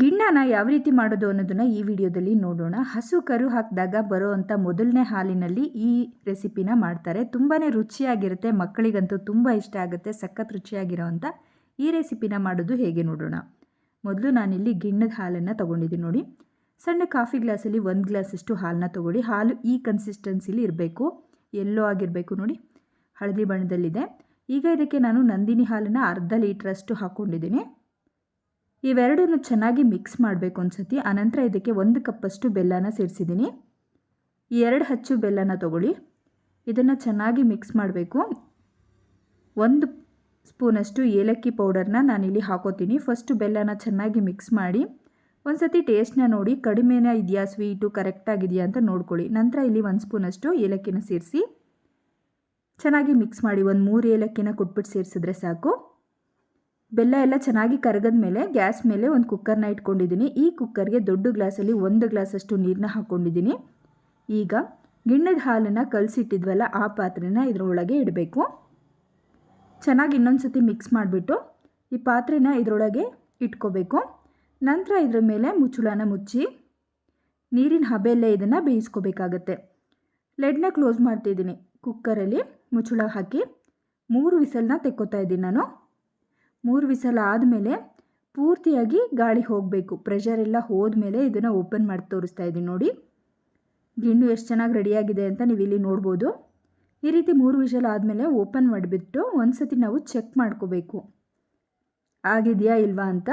ಗಿಣ್ಣನ ಯಾವ ರೀತಿ ಮಾಡೋದು ಅನ್ನೋದನ್ನು ಈ ವಿಡಿಯೋದಲ್ಲಿ ನೋಡೋಣ. ಹಸು ಕರು ಹಾಕಿದಾಗ ಬರೋವಂಥ ಮೊದಲನೇ ಹಾಲಿನಲ್ಲಿ ಈ ರೆಸಿಪಿನ ಮಾಡ್ತಾರೆ. ತುಂಬಾ ರುಚಿಯಾಗಿರುತ್ತೆ, ಮಕ್ಕಳಿಗಂತೂ ತುಂಬ ಇಷ್ಟ ಆಗುತ್ತೆ, ಸಖತ್ ರುಚಿಯಾಗಿರೋವಂಥ ಈ ರೆಸಿಪಿನ ಮಾಡೋದು ಹೇಗೆ ನೋಡೋಣ. ಮೊದಲು ನಾನಿಲ್ಲಿ ಗಿಣ್ಣದ ಹಾಲನ್ನು ತೊಗೊಂಡಿದ್ದೀನಿ ನೋಡಿ. ಸಣ್ಣ ಕಾಫಿ ಗ್ಲಾಸಲ್ಲಿ ಒಂದು ಗ್ಲಾಸಷ್ಟು ಹಾಲನ್ನ ತೊಗೊಳ್ಳಿ. ಹಾಲು ಈ ಕನ್ಸಿಸ್ಟೆನ್ಸಿಲಿ ಇರಬೇಕು ಎಲ್ಲೋ ಆಗಿರಬೇಕು ನೋಡಿ. ಹಳದಿ ಬಣ್ಣದಲ್ಲಿದೆ. ಈಗ ಇದಕ್ಕೆ ನಾನು ನಂದಿನಿ ಹಾಲನ್ನು ಅರ್ಧ ಲೀಟ್ರಷ್ಟು ಹಾಕ್ಕೊಂಡಿದ್ದೀನಿ ಇವೆರಡನ್ನು ಚೆನ್ನಾಗಿ ಮಿಕ್ಸ್ ಮಾಡಬೇಕು ಅನ್ಸತಿ ಆನಂತರ ಇದಕ್ಕೆ ಒಂದು ಕಪ್ಪಷ್ಟು ಬೆಲ್ಲನ ಸೇರಿಸಿದ್ದೀನಿ. ಎರಡು ಹಚ್ಚು ಬೆಲ್ಲನ ತಗೊಳ್ಳಿ. ಇದನ್ನು ಚೆನ್ನಾಗಿ ಮಿಕ್ಸ್ ಮಾಡಬೇಕು. ಒಂದು ಸ್ಪೂನಷ್ಟು ಏಲಕ್ಕಿ ಪೌಡರ್ನ ನಾನಿಲ್ಲಿ ಹಾಕೋತೀನಿ. ಫಸ್ಟು ಬೆಲ್ಲನ ಚೆನ್ನಾಗಿ ಮಿಕ್ಸ್ ಮಾಡಿ ಒಂದು ಸತಿ ಟೇಸ್ಟ್ನ ನೋಡಿ, ಕಡಿಮೆನ ಇದೆಯಾ ಸ್ವೀಟು ಕರೆಕ್ಟಾಗಿದೆಯಾ ಅಂತ ನೋಡ್ಕೊಳ್ಳಿ. ನಂತರ ಇಲ್ಲಿ ಒಂದು ಸ್ಪೂನಷ್ಟು ಏಲಕ್ಕಿನ ಸೇರಿಸಿ, ಚೆನ್ನಾಗಿ ಮಿಕ್ಸ್ ಮಾಡಿ ಒಂದು ಮೂರು ಏಲಕ್ಕಿನ ಕೊಟ್ಬಿಟ್ಟು ಸೇರಿಸಿದ್ರೆ ಸಾಕು. ಬೆಲ್ಲ ಎಲ್ಲ ಚೆನ್ನಾಗಿ ಕರಗದ ಮೇಲೆ ಗ್ಯಾಸ್ ಮೇಲೆ ಒಂದು ಕುಕ್ಕರ್ನ ಇಟ್ಕೊಂಡಿದ್ದೀನಿ. ಈ ಕುಕ್ಕರ್ಗೆ ದೊಡ್ಡ ಗ್ಲಾಸಲ್ಲಿ ಒಂದು ಗ್ಲಾಸಷ್ಟು ನೀರನ್ನ ಹಾಕ್ಕೊಂಡಿದ್ದೀನಿ ಈಗ ಗಿಣ್ಣದ ಹಾಲನ್ನು ಕಲಸಿಟ್ಟಿದ್ವಲ್ಲ, ಆ ಪಾತ್ರೆನ ಇದರೊಳಗೆ ಇಡಬೇಕು. ಚೆನ್ನಾಗಿ ಇನ್ನೊಂದು ಸತಿ ಮಿಕ್ಸ್ ಮಾಡಿಬಿಟ್ಟು ಈ ಪಾತ್ರೆನ ಇದರೊಳಗೆ ಇಟ್ಕೋಬೇಕು. ನಂತರ ಇದರ ಮೇಲೆ ಮುಚ್ಚುಳನ ಮುಚ್ಚಿ ನೀರಿನ ಹಬೆಯಲ್ಲೇ ಇದನ್ನು ಬೇಯಿಸ್ಕೋಬೇಕಾಗತ್ತೆ. ಲೆಡ್ನ ಕ್ಲೋಸ್ ಮಾಡ್ತಿದ್ದೀನಿ. ಕುಕ್ಕರಲ್ಲಿ ಮುಚ್ಚುಳ ಹಾಕಿ ಮೂರು ವಿಸಲ್ನ ತೆಕ್ಕೋತಾ ಇದ್ದೀನಿ ನಾನು. ಮೂರು ವಿಸಲ್ ಆದಮೇಲೆ ಪೂರ್ತಿಯಾಗಿ ಗಾಳಿ ಹೋಗಬೇಕು. ಪ್ರೆಷರ್ ಎಲ್ಲ ಹೋದ್ಮೇಲೆ ಇದನ್ನು ಓಪನ್ ಮಾಡಿ ತೋರಿಸ್ತಾ ಇದ್ದೀನಿ ನೋಡಿ. ಗಿಣ್ಣು ಎಷ್ಟು ಚೆನ್ನಾಗಿ ರೆಡಿಯಾಗಿದೆ ಅಂತ ನೀವು ಇಲ್ಲಿ ನೋಡ್ಬೋದು. ಈ ರೀತಿ ಮೂರು ವಿಷಲ್ ಆದಮೇಲೆ ಓಪನ್ ಮಾಡಿಬಿಟ್ಟು ಒಂದು ಸತಿ ನಾವು ಚೆಕ್ ಮಾಡ್ಕೋಬೇಕು. ಆಗಿದೆಯಾ ಇಲ್ವಾ ಅಂತ.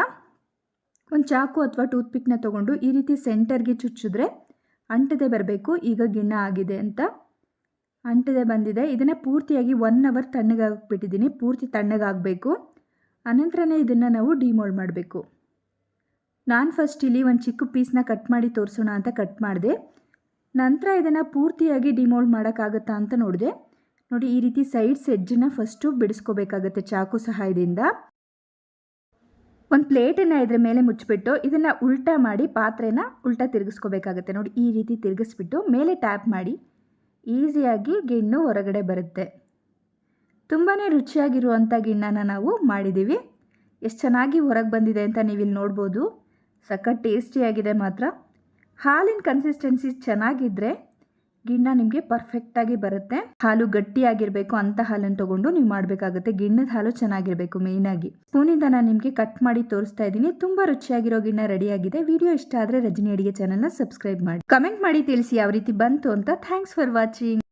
ಒಂದು ಚಾಕು ಅಥವಾ ಟೂತ್ಪಿಕ್ನ ತೊಗೊಂಡು ಈ ರೀತಿ ಸೆಂಟರ್ಗೆ ಚುಚ್ಚಿದ್ರೆ ಅಂಟದೆ ಬರಬೇಕು. ಈಗ ಗಿಣ್ಣ ಆಗಿದೆ ಅಂತ. ಅಂಟದೆ ಬಂದಿದೆ. ಇದನ್ನು ಪೂರ್ತಿಯಾಗಿ ಒನ್ ಅವರ್ ತಣ್ಣಗಾಗ್ಬಿಟ್ಟಿದ್ದೀನಿ ಪೂರ್ತಿ ತಣ್ಣಗಾಗಬೇಕು. ಅನಂತರನೇ ಇದನ್ನು ನಾವು ಡಿಮೋಲ್ಡ್ ಮಾಡಬೇಕು. ನಾನು ಫಸ್ಟ್ ಇಲ್ಲಿ ಒಂದು ಚಿಕ್ಕ ಪೀಸ್ನ ಕಟ್ ಮಾಡಿ ತೋರಿಸೋಣ ಅಂತ ಕಟ್ ಮಾಡಿದೆ. ನಂತರ ಇದನ್ನು ಪೂರ್ತಿಯಾಗಿ ಡಿಮೋಲ್ಡ್ ಮಾಡೋಕ್ಕಾಗತ್ತಾ ಅಂತ ನೋಡಿದೆ. ನೋಡಿ, ಈ ರೀತಿ ಸೈಡ್ಸ್ ಸೆಜ್ಜನ್ನ ಫಸ್ಟು ಬಿಡಿಸ್ಕೋಬೇಕಾಗತ್ತೆ ಚಾಕು ಸಹಾಯದಿಂದ. ಒಂದು ಪ್ಲೇಟನ್ನು ಇದ್ರ ಮೇಲೆ ಮುಚ್ಚಿಬಿಟ್ಟು ಇದನ್ನು ಉಲ್ಟಾ ಮಾಡಿ ಪಾತ್ರೆನ ಉಲ್ಟಾ ತಿರುಗಿಸ್ಕೋಬೇಕಾಗತ್ತೆ. ನೋಡಿ, ಈ ರೀತಿ ತಿರುಗಿಸ್ಬಿಟ್ಟು ಮೇಲೆ ಟ್ಯಾಪ್ ಮಾಡಿ ಈಸಿಯಾಗಿ ಗಿಣ್ಣು ಹೊರಗಡೆ ಬರುತ್ತೆ. ತುಂಬಾ ರುಚಿಯಾಗಿರುವಂಥ ಗಿಣ್ಣನ ನಾವು ಮಾಡಿದ್ದೀವಿ. ಎಷ್ಟು ಚೆನ್ನಾಗಿ ಹೊರಗೆ ಬಂದಿದೆ ಅಂತ ನೀವಿಲ್ಲಿ ನೋಡ್ಬೋದು. ಸಖತ್ ಟೇಸ್ಟಿಯಾಗಿದೆ ಮಾತ್ರ. ಹಾಲಿನ ಕನ್ಸಿಸ್ಟೆನ್ಸಿ ಚೆನ್ನಾಗಿದ್ದರೆ ಗಿಣ್ಣ ನಿಮಗೆ ಪರ್ಫೆಕ್ಟಾಗಿ ಬರುತ್ತೆ. ಹಾಲು ಗಟ್ಟಿಯಾಗಿರಬೇಕು ಅಂತ ಹಾಲನ್ನು ತೊಗೊಂಡು ನೀವು ಮಾಡಬೇಕಾಗುತ್ತೆ. ಗಿಣ್ಣದ ಹಾಲು ಚೆನ್ನಾಗಿರಬೇಕು ಮೇಯ್ನಾಗಿ ಸ್ಪೂನಿಂದ ನಾನು ನಿಮಗೆ ಕಟ್ ಮಾಡಿ ತೋರಿಸ್ತಾ ಇದ್ದೀನಿ. ತುಂಬ ರುಚಿಯಾಗಿರೋ ಗಿಣ್ಣ ರೆಡಿಯಾಗಿದೆ. ವಿಡಿಯೋ ಇಷ್ಟ ಆದರೆ ರಜನಿ ಅಡಿಗೆ ಚಾನಲ್ನ ಸಬ್ಸ್ಕ್ರೈಬ್ ಮಾಡಿ. ಕಮೆಂಟ್ ಮಾಡಿ ತಿಳಿಸಿ ಯಾವ ರೀತಿ ಬಂತು ಅಂತ. Thanks for watching